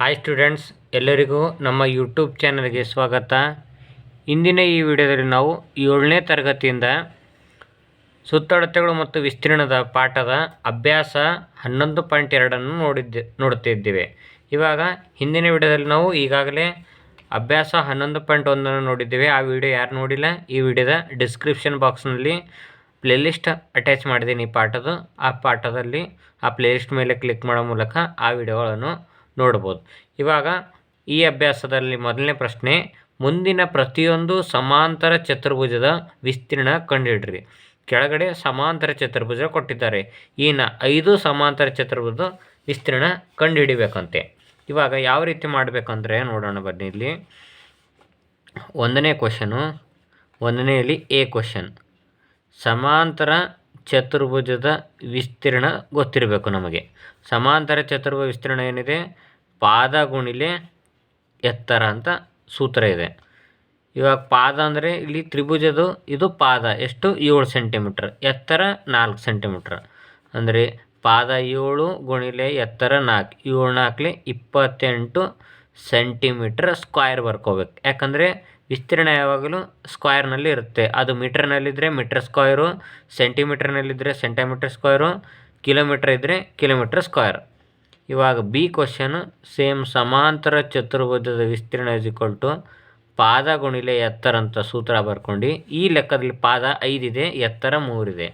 Hi students ಎಲ್ಲರಿಗೂ ನಮ್ಮ YouTube ಚಾನಲ್ಗೆ ಸ್ವಾಗತ. ಇಂದಿನ ಈ ವಿಡಿಯೋದಲ್ಲಿ ನಾವು ಏಳನೇ ತರಗತಿಯಿಂದ ಸುತ್ತಳತೆಗಳು ಮತ್ತು ವಿಸ್ತೀರ್ಣದ ಪಾಠದ ಅಭ್ಯಾಸ ಹನ್ನೊಂದು ಪಾಯಿಂಟ್ ಎರಡನ್ನು ನೋಡಿದ್ದೆ, ನೋಡುತ್ತಿದ್ದೇವೆ. ಇವಾಗ ಹಿಂದಿನ ವಿಡಿಯೋದಲ್ಲಿ ನಾವು ಈಗಾಗಲೇ ಅಭ್ಯಾಸ ಹನ್ನೊಂದು ಪಾಯಿಂಟ್ ಒಂದನ್ನು ನೋಡಿದ್ದೇವೆ. ಆ ವಿಡಿಯೋ ಯಾರು ನೋಡಿಲ್ಲ, ಈ ವಿಡಿಯೋದ ಡಿಸ್ಕ್ರಿಪ್ಷನ್ ಬಾಕ್ಸ್ನಲ್ಲಿ ಪ್ಲೇಲಿಸ್ಟ್ ಅಟ್ಯಾಚ್ ಮಾಡಿದ್ದೀನಿ ಈ ಪಾಠದ. ಆ ಪಾಠದಲ್ಲಿ ಆ ಪ್ಲೇಲಿಸ್ಟ್ ಮೇಲೆ ಕ್ಲಿಕ್ ಮಾಡೋ ಮೂಲಕ ಆ ವಿಡಿಯೋಗಳನ್ನು ನೋಡ್ಬೋದು ಇವಾಗ ಈ ಅಭ್ಯಾಸದಲ್ಲಿ ಮೊದಲನೇ ಪ್ರಶ್ನೆ, ಮುಂದಿನ ಪ್ರತಿಯೊಂದು ಸಮಾಂತರ ಚತುರ್ಭುಜದ ವಿಸ್ತೀರ್ಣ ಕಂಡುಹಿಡ್ರಿ. ಕೆಳಗಡೆ ಸಮಾಂತರ ಚತುರ್ಭುಜ ಕೊಟ್ಟಿದ್ದಾರೆ. ಈನ ಐದು ಸಮಾಂತರ ಚತುರ್ಭುಜದ ವಿಸ್ತೀರ್ಣ ಕಂಡುಹಿಡಿಬೇಕಂತೆ. ಇವಾಗ ಯಾವ ರೀತಿ ಮಾಡಬೇಕಂದ್ರೆ ನೋಡೋಣ ಬನ್ನಿ ಇಲ್ಲಿ. ಒಂದನೇ ಕ್ವಶನು, ಒಂದನೆಯಲ್ಲಿ ಎ ಕ್ವಶನ್. ಸಮಾಂತರ ಚತುರ್ಭುಜದ ವಿಸ್ತೀರ್ಣ ಗೊತ್ತಿರಬೇಕು ನಮಗೆ. ಸಮಾಂತರ ಚತುರ್ಭುಜ ವಿಸ್ತೀರ್ಣ ಏನಿದೆ? ಪಾದ ಗುಣಿಲೆ ಎತ್ತರ ಅಂತ ಸೂತ್ರ ಇದೆ. ಇವಾಗ ಪಾದ ಅಂದರೆ ಇಲ್ಲಿ ತ್ರಿಭುಜದು ಇದು ಪಾದ. ಎಷ್ಟು? ಏಳು ಸೆಂಟಿಮೀಟ್ರ್. ಎತ್ತರ ನಾಲ್ಕು ಸೆಂಟಿಮೀಟ್ರ್. ಅಂದರೆ ಪಾದ ಏಳು ಗುಣಿಲೆ ಎತ್ತರ ನಾಲ್ಕು. ಏಳು ನಾಲ್ಕಲೆ ಇಪ್ಪತ್ತೆಂಟು ಸೆಂಟಿಮೀಟ್ರ್ ಸ್ಕ್ವೈರ್ ಬರ್ಕೋಬೇಕು. ಯಾಕಂದರೆ ವಿಸ್ತೀರ್ಣ ಯಾವಾಗಲೂ ಸ್ಕ್ವೈರ್ನಲ್ಲಿ ಇರುತ್ತೆ. ಅದು ಮೀಟ್ರ್ನಲ್ಲಿದ್ದರೆ ಮೀಟರ್ ಸ್ಕ್ವೈರು ಸೆಂಟಿಮೀಟ್ರ್ನಲ್ಲಿದ್ದರೆ ಸೆಂಟಿಮೀಟರ್ ಸ್ಕ್ವೈರು ಕಿಲೋಮೀಟ್ರ್ ಇದ್ದರೆ ಕಿಲೋಮೀಟ್ರ್ ಸ್ಕ್ವೈರ್ ಇವಾಗ ಬಿ ಕ್ವಶನ್ ಸೇಮ್ ಸಮಾಂತರ ಚತುರ್ಭುಜದ ವಿಸ್ತೀರ್ಣ ಇಸ್ ಪಾದ ಗುಣಿಲೆ ಎತ್ತರ ಅಂತ ಸೂತ್ರ ಬರ್ಕೊಂಡು. ಈ ಲೆಕ್ಕದಲ್ಲಿ ಪಾದ ಐದಿದೆ ಎತ್ತರ ಮೂರಿದೆ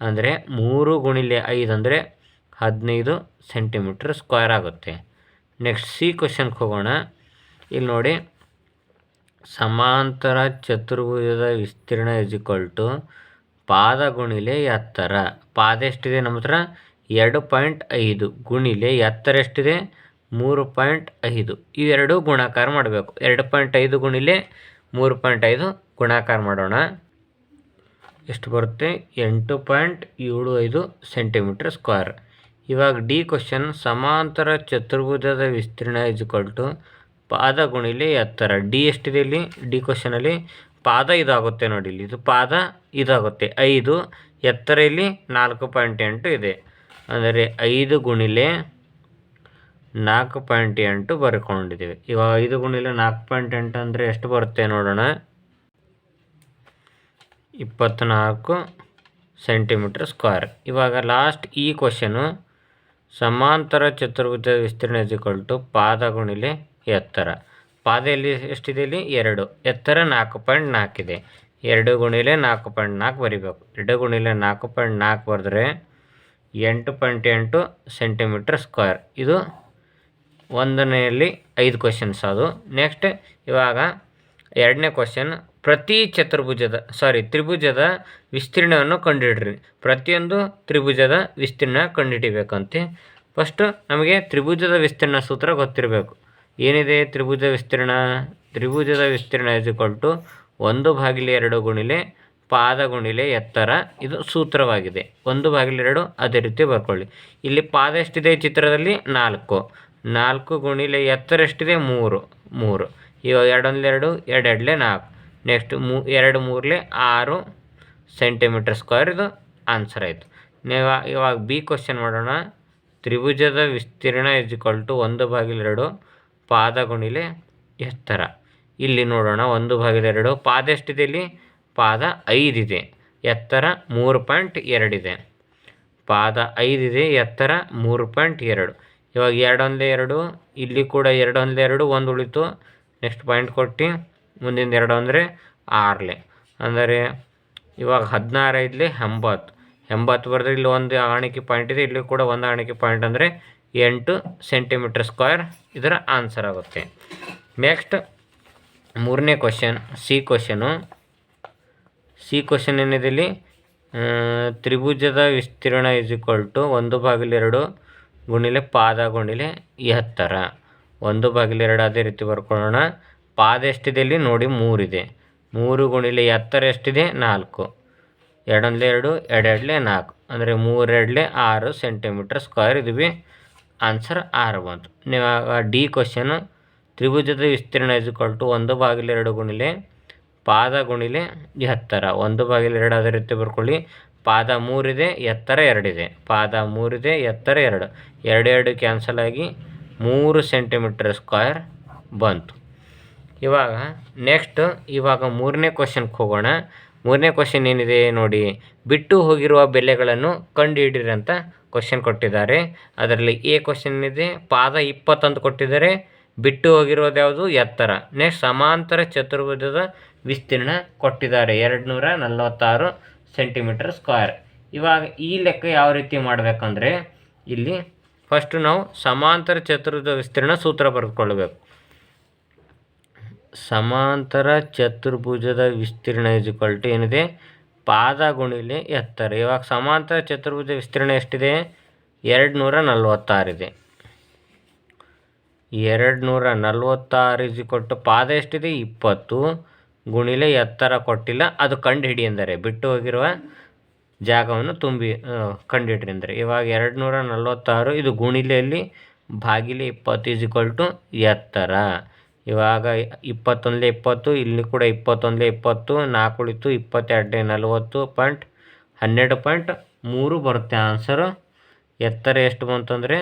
ಅಂದರೆ ಮೂರು ಗುಣಿಲೆ ಐದು ಅಂದರೆ ಹದಿನೈದು ಸೆಂಟಿಮೀಟ್ರ್ ಸ್ಕ್ವೇರ್ ಆಗುತ್ತೆ. ನೆಕ್ಸ್ಟ್ ಸಿ ಕ್ವಶನ್ಗೆ ಹೋಗೋಣ. ಇಲ್ಲಿ ನೋಡಿ. ಸಮಾಂತರ ಚತುರ್ಭುಜದ ವಿಸ್ತೀರ್ಣ ಇಸ್ ಪಾದ ಗುಣಿಲೆ ಎತ್ತರ. ಪಾದ ಎಷ್ಟಿದೆ ನಮ್ಮ ಹತ್ರ? ಎರಡು ಪಾಯಿಂಟ್ ಐದು ಗುಣಿಲೆ ಎತ್ತರ ಎಷ್ಟಿದೆ ಮೂರು ಪಾಯಿಂಟ್ ಐದು. ಇವೆರಡು ಗುಣಾಕಾರ ಮಾಡಬೇಕು. ಎರಡು ಪಾಯಿಂಟ್ ಐದು ಗುಣಿಲೆ ಮೂರು ಪಾಯಿಂಟ್ ಐದು ಗುಣಾಕಾರ ಮಾಡೋಣ. ಎಷ್ಟು ಬರುತ್ತೆ? ಎಂಟು ಪಾಯಿಂಟ್ ಏಳು ಐದು ಸೆಂಟಿಮೀಟ್ರ್ ಸ್ಕ್ವೇರ್. ಇವಾಗ ಡಿ ಕ್ವಶನ್, ಸಮಾಂತರ ಚತುರ್ಭುಜದ ವಿಸ್ತೀರ್ಣ ಇಸ್ ಇಕ್ವಲ್ ಟು ಪಾದ ಗುಣಿಲೆ ಎತ್ತರ. ಡಿ ಎಷ್ಟಿದೆ ಇಲ್ಲಿ? ಡಿ ಕ್ವಶನಲ್ಲಿ ಪಾದ ಇದಾಗುತ್ತೆ ನೋಡಿ ಇಲ್ಲಿ. ಇದು ಪಾದ ಇದಾಗುತ್ತೆ. ಐದು, ಎತ್ತರ ಇಲ್ಲಿ ನಾಲ್ಕು ಪಾಯಿಂಟ್ ಎಂಟು ಇದೆ. ಅಂದರೆ ಐದು ಗುಣಿಲೆ ನಾಲ್ಕು ಪಾಯಿಂಟ್ ಎಂಟು ಬರ್ಕೊಂಡಿದ್ದೀವಿ. ಇವಾಗ ಐದು ಗುಣಿಲೆ ನಾಲ್ಕು ಪಾಯಿಂಟ್ ಎಂಟು ಅಂದರೆ ಎಷ್ಟು ಬರುತ್ತೆ ನೋಡೋಣ. ಇಪ್ಪತ್ತ್ನಾಲ್ಕು ಸೆಂಟಿಮೀಟ್ರ್ ಸ್ಕ್ವೇರ್. ಇವಾಗ ಲಾಸ್ಟ್ ಈ ಕ್ವಶನು ಸಮಾಂತರ ಚತುರ್ಭುಜ ವಿಸ್ತೀರ್ಣ ಇಸ್ ಟು ಪಾದ ಗುಣಿಲೆ ಎತ್ತರ. ಪಾದ ಎಲ್ಲಿ ಎಷ್ಟಿದೆ ಇಲ್ಲಿ? ಎರಡು. ಎತ್ತರ ನಾಲ್ಕು ಪಾಯಿಂಟ್ ನಾಲ್ಕಿದೆ ಎರಡು ಗುಣಿಲೆ ನಾಲ್ಕು ಪಾಯಿಂಟ್ ನಾಲ್ಕು ಬರಿಬೇಕು. ಎರಡು ಗುಣಿಲೆ ನಾಲ್ಕು ಪಾಯಿಂಟ್ ನಾಲ್ಕು ಬರೆದ್ರೆ ಎಂಟು ಪಾಯಿಂಟ್ ಎಂಟು ಸೆಂಟಿಮೀಟ್ರ್ ಸ್ಕ್ವೇರ್. ಇದು ಒಂದನೆಯಲ್ಲಿ ಐದು ಕ್ವಶನ್ಸ್ ಅದು. ನೆಕ್ಸ್ಟ್ ಇವಾಗ ಎರಡನೇ ಕ್ವಶನ್ ಪ್ರತಿ ಚತುರ್ಭುಜದ ಸಾರಿ ತ್ರಿಭುಜದ ವಿಸ್ತೀರ್ಣವನ್ನು ಕಂಡುಹಿಡ್ರಿ. ಪ್ರತಿಯೊಂದು ತ್ರಿಭುಜದ ವಿಸ್ತೀರ್ಣ ಕಂಡುಹಿಡಿಬೇಕಂತೆ. ಫಸ್ಟು ನಮಗೆ ತ್ರಿಭುಜದ ವಿಸ್ತೀರ್ಣ ಸೂತ್ರ ಗೊತ್ತಿರಬೇಕು. ಏನಿದೆ ತ್ರಿಭುಜ ವಿಸ್ತೀರ್ಣ? ತ್ರಿಭುಜದ ವಿಸ್ತೀರ್ಣ ಇಸ್ ಒಂದು ಬಾಗಿಲು ಎರಡು ಗುಣಿಲೆ ಪಾದ ಗುಣಿಲೆ ಎತ್ತರ. ಇದು ಸೂತ್ರವಾಗಿದೆ. ಒಂದು ಬಾಗಿಲು ಎರಡು, ಅದೇ ರೀತಿ ಬರ್ಕೊಳ್ಳಿ. ಇಲ್ಲಿ ಪಾದ ಎಷ್ಟಿದೆ ಚಿತ್ರದಲ್ಲಿ? ನಾಲ್ಕು. ನಾಲ್ಕು ಗುಣಿಲೆ ಎತ್ತರ ಎಷ್ಟಿದೆ ಮೂರು. ಮೂರು. ಇವಾಗ ಎರಡೊಂದು ಎರಡು ಎರಡು ಎರಡಲೆ ನಾಲ್ಕು. ನೆಕ್ಸ್ಟ್ ಮೂ, ಎರಡು ಮೂರಲೆ ಆರು ಸೆಂಟಿಮೀಟರ್ ಸ್ಕ್ವೇರ್ ಇದು ಆನ್ಸರ್ ಆಯಿತು. ನೀವು ಇವಾಗ ಬಿ ಕ್ವಶನ್ ಮಾಡೋಣ. ತ್ರಿಭುಜದ ವಿಸ್ತೀರ್ಣ ಇಸ್ ಟು ಒಂದು ಬಾಗಿಲು ಎರಡು ಪಾದ ಗುಣಿಲೆ ಎತ್ತರ. ಇಲ್ಲಿ ನೋಡೋಣ, ಒಂದು ಬಾಗಿಲು ಎರಡು ಪಾದ ಎಷ್ಟಿದೆ ಇಲ್ಲಿ? ಪಾದ ಐದಿದೆ, ಎತ್ತರ ಮೂರು ಪಾಯಿಂಟ್ ಎರಡಿದೆ. ಪಾದ ಐದಿದೆ, ಎತ್ತರ ಮೂರು ಪಾಯಿಂಟ್ ಎರಡು. ಇವಾಗ ಎರಡೊಂದೇ ಎರಡು, ಇಲ್ಲಿ ಕೂಡ ಎರಡೊಂದೇ ಎರಡು, ಒಂದು ಉಳಿತು. ನೆಕ್ಸ್ಟ್ ಪಾಯಿಂಟ್ ಕೊಟ್ಟು ಮುಂದಿನ ಎರಡು ಅಂದರೆ ಆರಲೆ. ಅಂದರೆ ಇವಾಗ ಹದಿನಾರು ಐದಲೆ ಎಂಬತ್ತು. ಎಂಬತ್ತು ಬರೆದ್ರೆ ಇಲ್ಲಿ ಒಂದು ಆಣಿಕೆ ಪಾಯಿಂಟ್ ಇದೆ, ಇಲ್ಲಿ ಕೂಡ ಒಂದು ಆಣಿಕೆ ಪಾಯಿಂಟ್ ಅಂದರೆ ಎಂಟು ಸೆಂಟಿಮೀಟರ್ ಸ್ಕ್ವೇರ್ ಇದರ ಆನ್ಸರ್ ಆಗುತ್ತೆ. ನೆಕ್ಸ್ಟ್ ಮೂರನೇ question C question C question ಏನಿದೆ ಇಲ್ಲಿ ತ್ರಿಭುಜದ ವಿಸ್ತೀರ್ಣ ಇಸ್ ಈಕ್ವಲ್ ಟು ಒಂದು ಬಾಗಿಲೆರಡು ಗುಣಿಲೆ ಪಾದ ಗುಣಿಲೆ ಎತ್ತರ. ಒಂದು ಬಾಗಿಲೆರಡು ಅದೇ ರೀತಿ ಬರ್ಕೊಳ್ಳೋಣ. ಪಾದ ಎಷ್ಟಿದೆ ಇಲ್ಲಿ ನೋಡಿ, ಮೂರಿದೆ. ಮೂರು ಗುಣಿಲೆ ಎತ್ತರ ಎಷ್ಟಿದೆ? ನಾಲ್ಕು. ಎರಡೊಂದಲೇ ಎರಡು, ಎರಡೆರಡಲೆ ನಾಲ್ಕು. ಅಂದರೆ ಮೂರೆರಡಲೆ ಆರು ಸೆಂಟಿಮೀಟರ್ ಸ್ಕ್ವೇರ್ ಇದು ಬಿ ಆನ್ಸರ್ ಆರು ಬಂತು ನೀವು ಡಿ ಕ್ವಶನ್, ತ್ರಿಭುಜದ ವಿಸ್ತೀರ್ಣ ಇಸ್ ಈಕ್ವಲ್ ಟು ಒಂದು ಬಾಗಿಲೆರಡು ಗುಣಿಲೆ ಪಾದ ಗುಣಿಲೆ ಎತ್ತರ. ಒಂದು ಬಾಗಿಲು ಎರಡು ಅದೇ ರೀತಿ ಬರ್ಕೊಳ್ಳಿ. ಪಾದ ಮೂರಿದೆ, ಎತ್ತರ ಎರಡಿದೆ. ಪಾದ ಮೂರಿದೆ, ಎತ್ತರ ಎರಡು. ಎರಡು ಎರಡು ಕ್ಯಾನ್ಸಲ್ ಆಗಿ ಮೂರು ಸೆಂಟಿಮೀಟರ್ ಸ್ಕ್ವೇರ್ ಬಂತು. ಇವಾಗ ನೆಕ್ಸ್ಟ್ ಇವಾಗ ಮೂರನೇ ಕ್ವಶನ್ಗೆ ಹೋಗೋಣ. ಮೂರನೇ ಕ್ವಶನ್ ಏನಿದೆ ನೋಡಿ. ಬಿಟ್ಟು ಹೋಗಿರುವ ಬೆಲೆಗಳನ್ನು ಕಂಡುಹಿಡಿರಿ ಅಂತ ಕ್ವಶನ್ ಕೊಟ್ಟಿದ್ದಾರೆ. ಅದರಲ್ಲಿ ಎ ಕ್ವಶನ್ ಇದೆ ಪಾದ ಇಪ್ಪತ್ತಂದು ಕೊಟ್ಟಿದ್ದಾರೆ. ಬಿಟ್ಟು ಹೋಗಿರೋದು ಯಾವುದು? ಎತ್ತರ. ನೆಕ್ಸ್ಟ್ ಸಮಾಂತರ ಚತುರ್ಭುಜದ ವಿಸ್ತೀರ್ಣ ಕೊಟ್ಟಿದ್ದಾರೆ. ಎರಡು ನೂರ ನಲವತ್ತಾರು ಸೆಂಟಿಮೀಟರ್ ಸ್ಕ್ವೇರ್. ಇವಾಗ ಈ ಲೆಕ್ಕ ಯಾವ ರೀತಿ ಮಾಡಬೇಕಂದ್ರೆ, ಇಲ್ಲಿ ಫಸ್ಟು ನಾವು ಸಮಾಂತರ ಚತುರ್ಭುಜ ವಿಸ್ತೀರ್ಣ ಸೂತ್ರ ಬರೆದುಕೊಳ್ಬೇಕು. ಸಮಾಂತರ ಚತುರ್ಭುಜದ ವಿಸ್ತೀರ್ಣ ಟು ಏನಿದೆ? ಪಾದ ಗುಣಿಲಿ ಎತ್ತರ. ಇವಾಗ ಸಮಾಂತರ ಚತುರ್ಭುಜ ವಿಸ್ತೀರ್ಣ ಎಷ್ಟಿದೆ? ಎರಡು ನೂರ ನಲವತ್ತಾರಿದೆ ಎರಡು ನೂರ ನಲವತ್ತಾರು ಇಸ್ ಟು ಪಾದ ಎಷ್ಟಿದೆ? ಇಪ್ಪತ್ತು. ಗುಣಿಲೆ ಎತ್ತರ ಕೊಟ್ಟಿಲ್ಲ, ಅದು ಕಂಡು ಹಿಡಿ ಎಂದರೆ. ಬಿಟ್ಟು ಹೋಗಿರುವ ಜಾಗವನ್ನು ತುಂಬಿ ಕಂಡುಹಿಡ್ರಿ ಅಂದರೆ ಇವಾಗ ಎರಡು ನೂರ ನಲ್ವತ್ತಾರು, ಇದು ಗುಣಿಲೆಯಲ್ಲಿ ಬಾಗಿಲೆ ಇಪ್ಪತ್ತು ಇಸ್ ಟು ಎತ್ತರ. ಇವಾಗ ಇಪ್ಪತ್ತೊಂದಲೇ ಇಪ್ಪತ್ತು, ಇಲ್ಲಿ ಕೂಡ ಇಪ್ಪತ್ತೊಂದಲೇ ಇಪ್ಪತ್ತು ನಾಲ್ಕು ಉಳಿತು ಇಪ್ಪತ್ತೆರಡನೇ ನಲವತ್ತು ಪಾಯಿಂಟ್ ಹನ್ನೆರಡು ಪಾಯಿಂಟ್ ಮೂರು ಬರುತ್ತೆ ಆನ್ಸರು ಎತ್ತರ ಎಷ್ಟು ಬಂತಂದರೆ,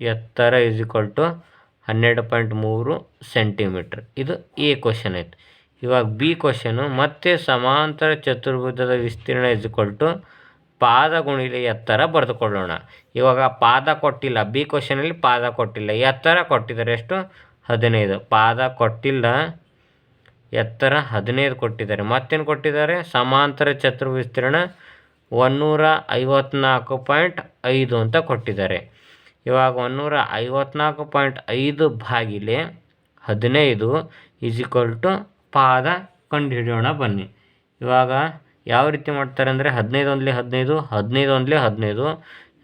ಎತ್ತರ ಈಸ್ ಈಕ್ವಲ್ ಟು ಹನ್ನೆರಡು ಪಾಯಿಂಟ್ ಮೂರು ಸೆಂಟಿಮೀಟ್ರ್ ಇದು ಎ ಕ್ವಶನ್ ಆಯ್ತು. ಇವಾಗ ಬಿ ಕ್ವಶನು ಮತ್ತೆ ಸಮಾಂತರ ಚತುರ್ಭುಜದ ವಿಸ್ತೀರ್ಣ ಇಸ್ ಪಾದ ಗುಣಿಲೆ ಎತ್ತರ ಬರೆದುಕೊಳ್ಳೋಣ. ಇವಾಗ ಪಾದ ಕೊಟ್ಟಿಲ್ಲ ಬಿ ಕ್ವಶನಲ್ಲಿ ಪಾದ ಕೊಟ್ಟಿಲ್ಲ, ಎತ್ತರ ಕೊಟ್ಟಿದ್ದಾರೆ ಎಷ್ಟು? ಹದಿನೈದು. ಪಾದ ಕೊಟ್ಟಿಲ್ಲ, ಎತ್ತರ ಹದಿನೈದು ಕೊಟ್ಟಿದ್ದಾರೆ. ಮತ್ತೇನು ಕೊಟ್ಟಿದ್ದಾರೆ? ಸಮಾಂತರ ಚತುರ್ವಿಸ್ತೀರ್ಣ ಒನ್ನೂರ ಐವತ್ನಾಲ್ಕು ಪಾಯಿಂಟ್ ಐದು ಅಂತ ಕೊಟ್ಟಿದ್ದಾರೆ. ಇವಾಗ ಒನ್ನೂರ ಐವತ್ನಾಲ್ಕು ಪಾಯಿಂಟ್ ಐದು ಬಾಗಿಲೆ ಹದಿನೈದು ಈಸ್ ಈಕ್ವಲ್ ಟು ಪಾದ ಕಂಡುಹಿಡಿಯೋಣ ಬನ್ನಿ. ಇವಾಗ ಯಾವ ರೀತಿ ಮಾಡ್ತಾರೆ ಅಂದರೆ ಹದಿನೈದು ಒಂದಲಿ ಹದಿನೈದು ಹದಿನೈದು ಒಂದಲಿ ಹದಿನೈದು,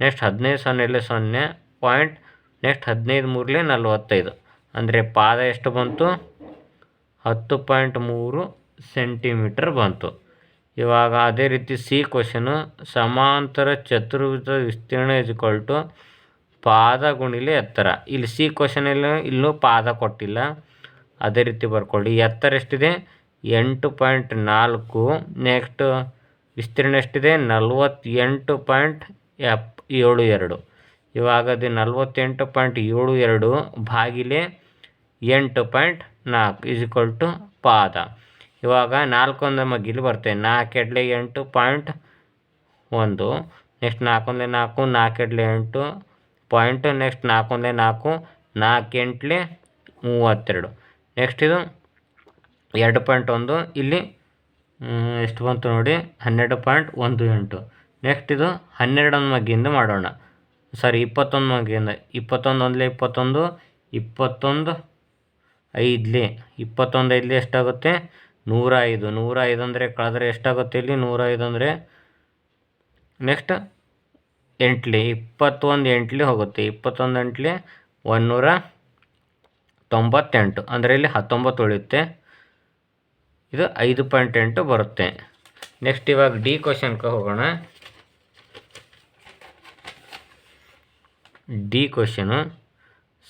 ನೆಕ್ಸ್ಟ್ ಹದಿನೈದು ಸೊನ್ನೆಲೆ ಸೊನ್ನೆ, ಪಾಯಿಂಟ್ ನೆಕ್ಸ್ಟ್ ಹದಿನೈದು ಮೂರಲೆ ನಲ್ವತ್ತೈದು. ಅಂದರೆ ಪಾದ ಎಷ್ಟು ಬಂತು? ಹತ್ತು ಪಾಯಿಂಟ್ ಮೂರು ಸೆಂಟಿಮೀಟರ್ ಬಂತು. ಇವಾಗ ಅದೇ ರೀತಿ ಸಿ ಕ್ವಶನು ಸಮಾಂತರ ಚತುರ್ಭುಜ ವಿಸ್ತೀರ್ಣ ಟು ಪಾದ ಗುಣಿಲೆ ಎತ್ತರ. ಇಲ್ಲಿ ಸಿ ಕ್ವಶನಲ್ಲಿ ಇಲ್ಲೂ ಪಾದ ಕೊಟ್ಟಿಲ್ಲ. ಅದೇ ರೀತಿ ಬರ್ಕೊಳ್ಳಿ. ಎತ್ತರ ಎಷ್ಟಿದೆ? ಎಂಟು ಪಾಯಿಂಟ್ ನಾಲ್ಕು. ನೆಕ್ಸ್ಟ್ ವಿಸ್ತೀರ್ಣ ಎಷ್ಟಿದೆ? ನಲ್ವತ್ತೆಂಟು ಪಾಯಿಂಟ್ ಎಪ್ ಏಳು ಎರಡು. ಇವಾಗ ಅದು ನಲ್ವತ್ತೆಂಟು ಪಾಯಿಂಟ್ ಏಳು ಎರಡು ಬಾಗಿಲೆ ಎಂಟು ಪಾಯಿಂಟ್ ನಾಲ್ಕು ಈಕ್ವಲ್ ಟು ಪಾದ. ಇವಾಗ ನಾಲ್ಕೊಂದು ಇಲ್ಲಿ ಬರ್ತೇವೆ ನಾಲ್ಕು ಎಡ್ಲೆ ಎಂಟು ಪಾಯಿಂಟ್ ಒಂದು. ನೆಕ್ಸ್ಟ್ ನಾಲ್ಕೊಂದೇ ನಾಲ್ಕು ನಾಲ್ಕು ಎಡ್ಲೆ ಎಂಟು ಪಾಯಿಂಟ್. ನೆಕ್ಸ್ಟ್ ನಾಲ್ಕೊಂದೇ ನಾಲ್ಕು ನಾಲ್ಕು ಎಂಟ್ಲೆ ಮೂವತ್ತೆರಡು. ನೆಕ್ಸ್ಟ್ ಇದು ಎರಡು ಪಾಯಿಂಟ್ ಒಂದು. ಇಲ್ಲಿ ಎಷ್ಟು ಬಂತು ನೋಡಿ, ಹನ್ನೆರಡು ಪಾಯಿಂಟ್ ಒಂದು ಎಂಟು. ನೆಕ್ಸ್ಟ್ ಇದು ಹನ್ನೆರಡೊಂದು ಮಗ್ಗಿಂದ ಮಾಡೋಣ. ಸಾರಿ ಇಪ್ಪತ್ತೊಂದು ಮಗ್ಗಿಂದ ಇಪ್ಪತ್ತೊಂದು ಒಂದಲೇ ಇಪ್ಪತ್ತೊಂದು ಇಪ್ಪತ್ತೊಂದು ಐದಲೇ. ಇಪ್ಪತ್ತೊಂದು ಐದಲೇ ಎಷ್ಟಾಗುತ್ತೆ? ನೂರ ಐದು ನೂರ ಐದು ಅಂದರೆ ಕಳೆದ್ರೆ ಎಷ್ಟಾಗುತ್ತೆ ಇಲ್ಲಿ? ನೂರ ಐದು ಅಂದರೆ ನೆಕ್ಸ್ಟ್ ಎಂಟ್ಲಿ. ಇಪ್ಪತ್ತೊಂದು ಎಂಟ್ಲಿ ಹೋಗುತ್ತೆ. ಇಪ್ಪತ್ತೊಂದು ಎಂಟ್ಲಿ ಒಂದುನೂರ ತೊಂಬತ್ತೆಂಟು ಅಂದರೆ ಇಲ್ಲಿ ಹತ್ತೊಂಬತ್ತು ಉಳಿಯುತ್ತೆ. ಇದು ಐದು ಪಾಯಿಂಟ್ ಎಂಟು ಬರುತ್ತೆ. ನೆಕ್ಸ್ಟ್ ಇವಾಗ ಡಿ ಕ್ವಶನ್ಗೆ ಹೋಗೋಣ. ಡಿ ಕ್ವಶನು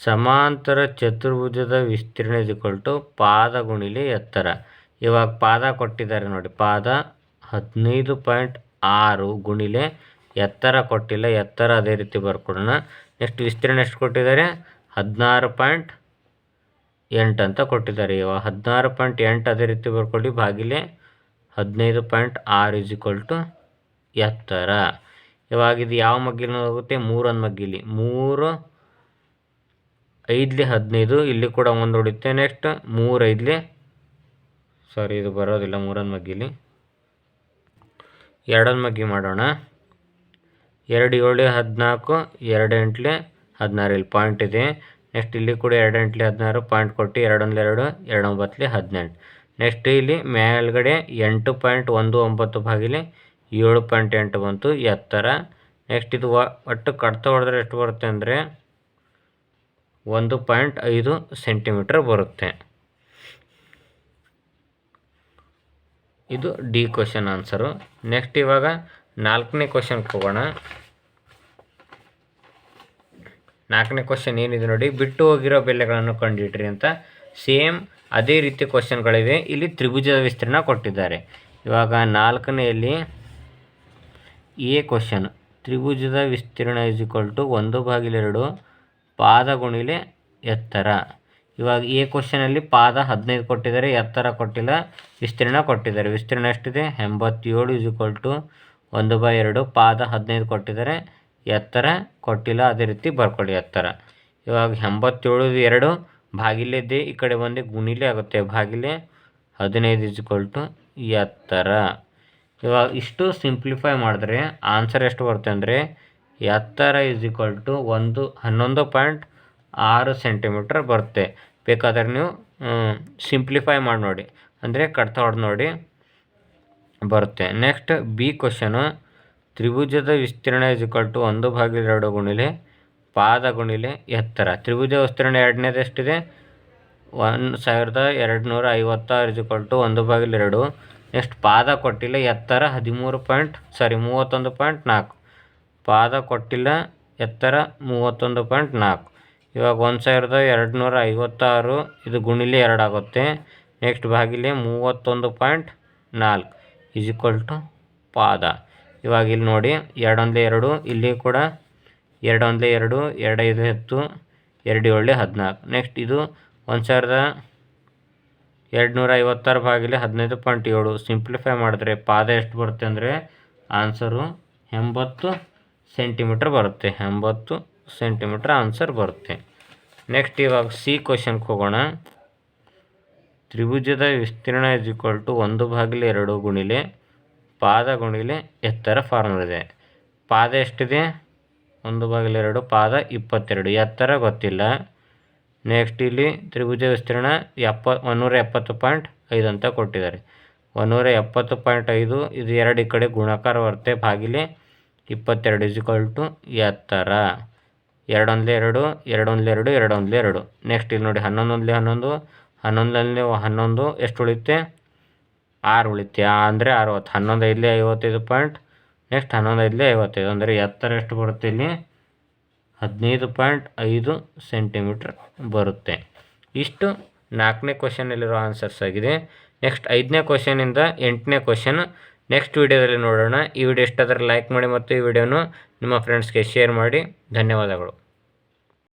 ಸಮಾಂತರ ಚತುರ್ಭುಜದ ವಿಸ್ತೀರ್ಣ ಇದ್ಕೊಳ್ಟು ಪಾದ ಗುಣಿಲಿ ಎತ್ತರ. ಇವಾಗ ಪಾದ ಕೊಟ್ಟಿದ್ದಾರೆ ನೋಡಿ, ಪಾದ ಹದಿನೈದು ಪಾಯಿಂಟ್ ಆರು ಗುಣಿಲೆ ಎತ್ತರ ಕೊಟ್ಟಿಲ್ಲ, ಎತ್ತರ ಅದೇ ರೀತಿ ಬರ್ಕೊಡೋಣ. ನೆಕ್ಸ್ಟ್ ವಿಸ್ತೀರ್ಣ ಎಷ್ಟು ಕೊಟ್ಟಿದ್ದಾರೆ? ಹದಿನಾರು ಪಾಯಿಂಟ್ ಎಂಟು ಅಂತ ಕೊಟ್ಟಿದ್ದಾರೆ. ಇವಾಗ ಹದಿನಾರು ಪಾಯಿಂಟ್ ಎಂಟು ಅದೇ ರೀತಿ ಬರ್ಕೊಳ್ಳಿ. ಬಾಗಿಲೆ ಹದಿನೈದು ಪಾಯಿಂಟ್ ಆರು ಇಸ್ ಈಕ್ವಲ್ ಟು ಎತ್ತರ. ಇವಾಗ ಇದು ಯಾವ ಮಗ್ಗಿಲಿನ ಹೋಗುತ್ತೆ ಮೂರೊಂದು ಮಗ್ಗಿಲಿ. ಮೂರು ಐದಲಿ ಹದಿನೈದು, ಇಲ್ಲಿ ಕೂಡ ಒಂದು ಹೊಡಿತೆ ನೆಕ್ಸ್ಟ್ ಮೂರು ಐದಲಿ. ಸಾರಿ ಇದು ಬರೋದಿಲ್ಲ. ಮೂರೊಂದು ಮಗ್ಗಿಲಿ. ಎರಡೊಂದು ಮಗ್ಗಿ ಮಾಡೋಣ. ಎರಡು ಏಳು, ಹದಿನಾಲ್ಕು, ಎರಡು ಎಂಟ್ಲೆ ಹದಿನಾರು. ಇಲ್ಲಿ ಪಾಯಿಂಟ್ ಇದೆ. ನೆಕ್ಸ್ಟ್ ಇಲ್ಲಿ ಕೂಡ ಎರಡು ಎಂಟ್ಲೆ ಹದಿನಾರು ಪಾಯಿಂಟ್ ಕೊಟ್ಟು ಎರಡೊಂದು ಎರಡು ಎರಡು ಒಂಬತ್ತಲಿ ಹದಿನೆಂಟು. ನೆಕ್ಸ್ಟ್ ಇಲ್ಲಿ ಮೇಲ್ಗಡೆ ಎಂಟು ಪಾಯಿಂಟ್ ಒಂದು ಒಂಬತ್ತು ಬಾಗಿಲಿ ಏಳು ಪಾಯಿಂಟ್ ಎಂಟು ಬಂತು, ಎತ್ತರ. ನೆಕ್ಸ್ಟ್ ಇದು ಒಟ್ಟು ಕಡ್ತ ಹೊಡೆದ್ರೆ ಎಷ್ಟು ಬರುತ್ತೆ ಅಂದರೆ ಒಂದು ಪಾಯಿಂಟ್ ಐದು ಸೆಂಟಿಮೀಟ್ರ್ ಬರುತ್ತೆ. ಇದು ಡಿ ಕ್ವಶನ್ ಆನ್ಸರು ನೆಕ್ಸ್ಟ್ ಇವಾಗ ನಾಲ್ಕನೇ ಕ್ವಶನ್ಗೆ ಹೋಗೋಣ. ನಾಲ್ಕನೇ ಕ್ವಶನ್ ಏನಿದೆ ನೋಡಿ, ಬಿಟ್ಟು ಹೋಗಿರೋ ಬೆಲೆಗಳನ್ನು ಕಂಡುಹಿಡ್ರಿ ಅಂತ. ಸೇಮ್ ಅದೇ ರೀತಿ ಕ್ವಶನ್ಗಳಿವೆ ಇಲ್ಲಿ ತ್ರಿಭುಜದ ವಿಸ್ತೀರ್ಣ ಕೊಟ್ಟಿದ್ದಾರೆ. ಇವಾಗ ನಾಲ್ಕನೆಯಲ್ಲಿ ಎ ಕ್ವಶನ್ ತ್ರಿಭುಜದ ವಿಸ್ತೀರ್ಣ ಇಸ್ ಈಕ್ವಲ್ ಟು ಒಂದು ಬಾಗಿಲೆರಡು ಪಾದ ಗುಣಿಲೆ ಎತ್ತರ. ಇವಾಗ ಎ ಕ್ವಶನಲ್ಲಿ ಪಾದ ಹದಿನೈದು ಕೊಟ್ಟಿದ್ದಾರೆ, ಎತ್ತರ ಕೊಟ್ಟಿಲ್ಲ, ವಿಸ್ತೀರ್ಣ ಕೊಟ್ಟಿದ್ದಾರೆ. ವಿಸ್ತೀರ್ಣ ಎಷ್ಟಿದೆ? ಎಂಬತ್ತೇಳು ಇಸ್ ಈಕ್ವಲ್ ಟು ಒಂದು ಬೈ ಎರಡು, ಪಾದ ಹದಿನೈದು ಕೊಟ್ಟಿದ್ದಾರೆ. ಎತ್ತರ ಕೊಟ್ಟಿಲ್ಲ ಅದೇ ರೀತಿ ಬರ್ಕೊಳ್ಳಿ ಎತ್ತರ. ಇವಾಗ ಎಂಬತ್ತೇಳು ಎರಡು ಭಾಗಿಲೆದ್ದೆ ಈ ಕಡೆ ಬಂದು ಗುಣಿಲೆ ಆಗುತ್ತೆ. ಭಾಗಿಲೆ ಹದಿನೈದು ಇಸ್ ಈಕ್ವಲ್ ಟು ಎತ್ತರ. ಇವಾಗ ಇಷ್ಟು ಸಿಂಪ್ಲಿಫೈ ಮಾಡಿದ್ರೆ ಆನ್ಸರ್ ಎಷ್ಟು ಬರುತ್ತೆ ಅಂದರೆ ಎತ್ತರ ಇಸ್ ಈಕ್ವಲ್ ಟು ಒಂದು, ಹನ್ನೊಂದು ಪಾಯಿಂಟ್ ಆರು ಸೆಂಟಿಮೀಟ್ರ್ ಬರುತ್ತೆ. ಬೇಕಾದ್ರೆ ನೀವು ಸಿಂಪ್ಲಿಫೈ ಮಾಡಿ ನೋಡಿ. ಅಂದರೆ ಕಡ್ತಾ ಹೊಡೆದು ನೋಡಿ ಬರುತ್ತೆ. ನೆಕ್ಸ್ಟ್ ಬಿ ಕ್ವಶನು ತ್ರಿಭುಜದ ವಿಸ್ತೀರ್ಣ ಇಸ್ ಟು ಒಂದು ಭಾಗಿಲೆ ಎರಡು ಗುಣಿಲೆ ಪಾದ ಗುಣಿಲೆ ಎತ್ತರ. ತ್ರಿಭುಜ ವಿಸ್ತೀರ್ಣ ಎರಡನೇದು ಎಷ್ಟಿದೆ? ಒಂದು ಸಾವಿರದ ಎರಡು ನೂರ ಐವತ್ತಾರು ಇಸ್ ಟು ಒಂದು ಬಾಗಿಲು ಎರಡು. ನೆಕ್ಸ್ಟ್ ಪಾದ ಕೊಟ್ಟಿಲ್ಲ ಎತ್ತರ ಹದಿಮೂರು ಪಾಯಿಂಟ್ ಸಾರಿ ಮೂವತ್ತೊಂದು ಪಾಯಿಂಟ್ ನಾಲ್ಕು. ಪಾದ ಕೊಟ್ಟಿಲ್ಲ ಎತ್ತರ ಮೂವತ್ತೊಂದು ಪಾಯಿಂಟ್ ನಾಲ್ಕು. ಇವಾಗ ಒಂದು ಸಾವಿರದ ಎರಡು ನೂರ ಐವತ್ತಾರು ಇದು ಗುಣಿಲೆ ಎರಡಾಗುತ್ತೆ ನೆಕ್ಸ್ಟ್ ಬಾಗಿಲೆ ಮೂವತ್ತೊಂದು ಪಾಯಿಂಟ್ ನಾಲ್ಕು ಈಕ್ವಲ್ ಟು ಪಾದ. ಇವಾಗ ಇಲ್ಲಿ ನೋಡಿ, ಎರಡೊಂದಲೇ ಎರಡು, ಇಲ್ಲಿ ಕೂಡ ಎರಡೊಂದಲೇ ಎರಡು ಎರಡು ಐದು ಹತ್ತು, ಎರಡು ಏಳು ಹದಿನಾಲ್ಕು. ನೆಕ್ಸ್ಟ್ ಇದು ಒಂದು ಸಾವಿರದ ಎರಡು ನೂರ ಐವತ್ತಾರು ಬಾಗಿಲೆ ಹದಿನೈದು ಪಾಯಿಂಟ್ ಏಳು. ಸಿಂಪ್ಲಿಫೈ ಮಾಡಿದ್ರೆ ಪಾದ ಎಷ್ಟು ಬರುತ್ತೆ ಅಂದರೆ ಆನ್ಸರು ಎಂಬತ್ತು ಸೆಂಟಿಮೀಟ್ರ್ ಬರುತ್ತೆ. ಎಂಬತ್ತು ಸೆಂಟಿಮೀಟ್ರ್ ಆನ್ಸರ್ ಬರುತ್ತೆ. ನೆಕ್ಸ್ಟ್ ಇವಾಗ ಸಿ ಕ್ವಶನ್ಗೆ ಹೋಗೋಣ. ತ್ರಿಭುಜದ ವಿಸ್ತೀರ್ಣ ಇಸ್ ಈಕ್ವಲ್ ಟು ಒಂದು ಬಾಗಿಲೆ ಎರಡು ಗುಣಿಲೆ ಪಾದ ಗುಣಿಲೆ ಎತ್ತರ ಫಾರ್ಮುಲಾ ಇದೆ ಪಾದ ಎಷ್ಟಿದೆ? ಒಂದು ಬಾಗಿಲೆರಡು ಪಾದ ಇಪ್ಪತ್ತೆರಡು. ಎತ್ತರ ಗೊತ್ತಿಲ್ಲ. ನೆಕ್ಸ್ಟ್ ಇಲ್ಲಿ ತ್ರಿಭುಜ ವಿಸ್ತೀರ್ಣ ಎಪ್ಪ, ಒಂದೂರ ಎಪ್ಪತ್ತು ಪಾಯಿಂಟ್ ಐದು ಅಂತ ಕೊಟ್ಟಿದ್ದಾರೆ. ಒಂದೂರ ಎಪ್ಪತ್ತು ಪಾಯಿಂಟ್ ಐದು, ಇದು ಎರಡು ಈ ಕಡೆ ಗುಣಾಕಾರ ಬರುತ್ತೆ ಬಾಗಿಲೆ ಇಪ್ಪತ್ತೆರಡು ಇಸಿಕ್ವಲ್ ಟು ಎತ್ತರ. ಎರಡೊಂದಲೇ ಎರಡು ಎರಡೊಂದಲೇ ಎರಡು ಎರಡೊಂದಲೇ ಎರಡು. ನೆಕ್ಸ್ಟ್ ಇಲ್ಲಿ ನೋಡಿ ಹನ್ನೊಂದೊಂದಲೇ ಹನ್ನೊಂದು ಹನ್ನೊಂದರಲ್ಲಿ ಹನ್ನೊಂದು, ಎಷ್ಟು ಉಳಿಯುತ್ತೆ? ಆರು ಉಳಿತೀಯ? ಅಂದರೆ ಅರವತ್ತು. ಹನ್ನೊಂದು ಐದಲೇ ಐವತ್ತೈದು ಪಾಯಿಂಟ್. ನೆಕ್ಸ್ಟ್ ಹನ್ನೊಂದು ಐದಲೇ ಐವತ್ತೈದು. ಅಂದರೆ ಎತ್ತರ ಎಷ್ಟು ಬರುತ್ತೆ ಇಲ್ಲಿ. ಹದಿನೈದು ಪಾಯಿಂಟ್ ಐದು ಸೆಂಟಿಮೀಟ್ರ್ ಬರುತ್ತೆ. ಇಷ್ಟು ನಾಲ್ಕನೇ ಕ್ವಶನಲ್ಲಿರೋ ಆನ್ಸರ್ಸ್ ಆಗಿದೆ. ನೆಕ್ಸ್ಟ್ ಐದನೇ ಕ್ವಶನಿಂದ ಎಂಟನೇ ಕ್ವಶನ್ ನೆಕ್ಸ್ಟ್ ವೀಡಿಯೋದಲ್ಲಿ ನೋಡೋಣ. ಈ ವಿಡಿಯೋ ಇಷ್ಟಾದರೆ ಲೈಕ್ ಮಾಡಿ ಮತ್ತು ಈ ವಿಡಿಯೋನು ನಿಮ್ಮ ಫ್ರೆಂಡ್ಸ್ಗೆ ಶೇರ್ ಮಾಡಿ. ಧನ್ಯವಾದಗಳು.